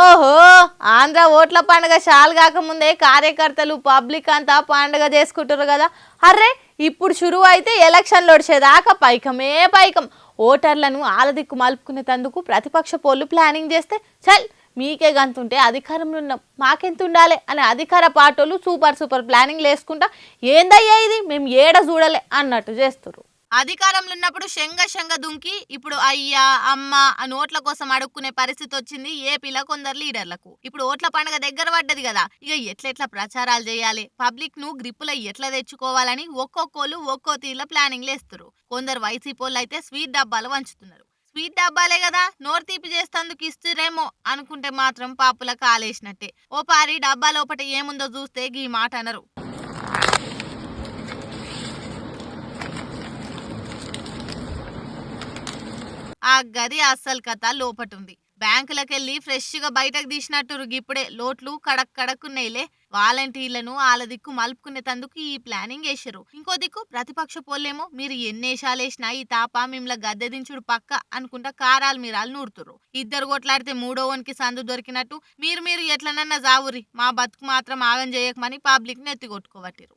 ఓహో ఆంధ్ర ఓట్ల పండుగ చాలు కాకముందే కార్యకర్తలు పబ్లిక్ అంతా పండుగ చేసుకుంటారు కదా. అర్రే ఇప్పుడు షురువు అయితే ఎలక్షన్లు వచ్చేదాకా పైకమే పైకం. ఓటర్లను ఆలదిక్కు మలుపుకునేటందుకు ప్రతిపక్ష పోలు ప్లానింగ్ చేస్తే చల్ మీకే గంతుంటే అధికారంలో ఉన్నాం మాకెంత ఉండాలి అనే అధికార పార్టీలు సూపర్ సూపర్ ప్లానింగ్ వేసుకుంటా ఏందయ్యా ఇది? మేము ఏడ చూడలే అన్నట్టు చేస్తారు అధికారంలో ఉన్నప్పుడు శంగ శంగ దుంకి ఇప్పుడు అయ్యా అమ్మ ఆ నోట్ల కోసం అడుక్కునే పరిస్థితి వచ్చింది ఏపీలో కొందరు లీడర్లకు. ఇప్పుడు ఓట్ల పండుగ దగ్గర పడ్డది కదా ఇక ఎట్లెట్లా ప్రచారాలు చేయాలి? పబ్లిక్ను గ్రిప్పులో ఎట్లా తెచ్చుకోవాలని ఒక్కొక్కరు ఒక్కో తీరులో ప్లానింగ్ లేస్తారు కొందరు వైసీపీ అయితే స్వీట్ డబ్బాలు వంచుతున్నారు. స్వీట్ డబ్బాలే కదా నోరు తీపి చేస్తేందుకు ఇస్తురేమో అనుకుంటే మాత్రం పాపుల కాలేసినట్టే. ఓ పారి డబ్బా లోపట ఏముందో చూస్తే గీ మాట అనరు. ఆ గది అస్సలు కథ లోపటుంది. బ్యాంకులకెళ్ళి ఫ్రెష్గా బయటకు తీసినట్టు ఇప్పుడే లోట్లు కడక్ కడక్కున్నాయిలే వాలంటీర్లను వాళ్ళ దిక్కు మలుపుకునే తందుకు ఈ ప్లానింగ్ వేసారు ఇంకో దిక్కు ప్రతిపక్ష పోలేమో మీరు ఎన్నేషాలు వేసినా ఈ తాప మిమ్మల గద్దె దించుడు పక్క అనుకుంటా కారాలు మీరాలు నూరుతురు ఇద్దరు కొట్లాడితే మూడో వన్కి సందు దొరికినట్టు మీరు మీరు ఎట్లనన్నా జావురి. మా బతుకు మాత్రం ఆగం చేయకమని పబ్లిక్ నెత్తి కొట్టుకోవట్టిరు